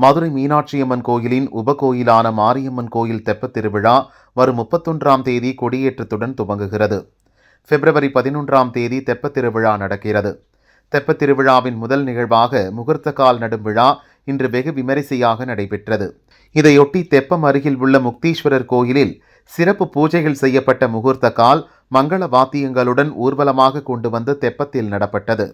மதுரை மீனாட்சியம்மன் கோயிலின் உபகோயிலான மாரியம்மன் கோயில் தெப்பத் திருவிழா வரும் முப்பத்தொன்றாம் தேதி கொடியேற்றத்துடன் துவங்குகிறது. பிப்ரவரி பதினொன்றாம் தேதி தெப்பத் திருவிழா நடக்கிறது. தெப்பத் திருவிழாவின் முதல் நிகழ்வாக முகூர்த்த கால் நடும் விழா இன்று வெகு விமரிசையாக நடைபெற்றது. இதையொட்டி தெப்பம் அருகில் உள்ள முக்தீஸ்வரர் கோயிலில் சிறப்பு பூஜைகள் செய்யப்பட்ட முகூர்த்த கால் மங்கள வாத்தியங்களுடன் ஊர்வலமாக கொண்டு வந்து தெப்பத்தில் நடப்பட்டது.